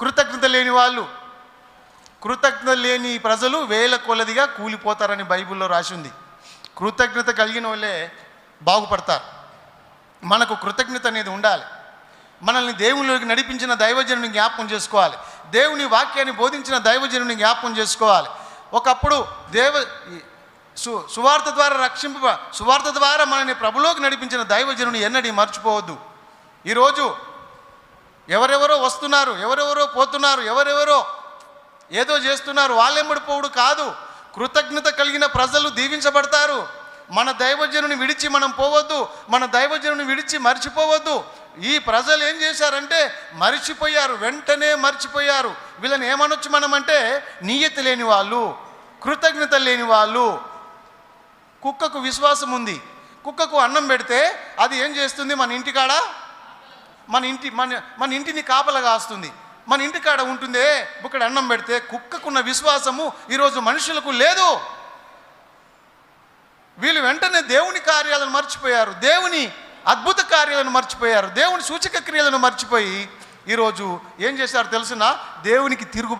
కృతజ్ఞత లేని వాళ్ళు. కృతజ్ఞత లేని ప్రజలు వేల కొలదిగా కూలిపోతారని బైబిల్లో రాసి ఉంది. కృతజ్ఞత కలిగిన వాళ్ళే బాగుపడతారు. మనకు కృతజ్ఞత అనేది ఉండాలి. మనల్ని దేవునిలోకి నడిపించిన దైవజనుని జ్ఞాపకం చేసుకోవాలి. దేవుని వాక్యాన్ని బోధించిన దైవజనుని జ్ఞాపకం చేసుకోవాలి. ఒకప్పుడు దేవ సు సువార్త ద్వారా రక్షింప సువార్త ద్వారా మనల్ని ప్రభులోకి నడిపించిన దైవజనుని ఎన్నడీ మర్చిపోవద్దు. ఈరోజు ఎవరెవరో వస్తున్నారు ఎవరెవరో పోతున్నారు ఎవరెవరో ఏదో చేస్తున్నారు వాళ్ళెంబడిపోవుడు కాదు. కృతజ్ఞత కలిగిన ప్రజలు దీవించబడతారు. మన దైవజనుని విడిచి మనం పోవద్దు మన దైవజనుని విడిచి మర్చిపోవద్దు. ఈ ప్రజలు ఏం చేశారంటే మర్చిపోయారు వెంటనే మర్చిపోయారు. వీళ్ళని ఏమనొచ్చు మనం అంటే నీయత లేని వాళ్ళు కృతజ్ఞత లేని వాళ్ళు. కుక్కకు విశ్వాసం ఉంది కుక్కకు అన్నం పెడితే అది ఏం చేస్తుంది మన ఇంటికాడ? మన ఇంటి మన మన ఇంటిని కాపలా కాస్తుంది మన ఇంటికాడ ఉంటుందే ఇక్కడ అన్నం పెడితే కుక్కకున్న విశ్వాసము ఈరోజు మనుషులకు లేదు. వీళ్ళు వెంటనే దేవుని కార్యాలను మర్చిపోయారు. దేవుని అద్భుత కార్యాలను మర్చిపోయారు. దేవుని సూచక క్రియలను మర్చిపోయి ఈరోజు ఏం చేశారు తెలుసునా? దేవునికి తిరుగు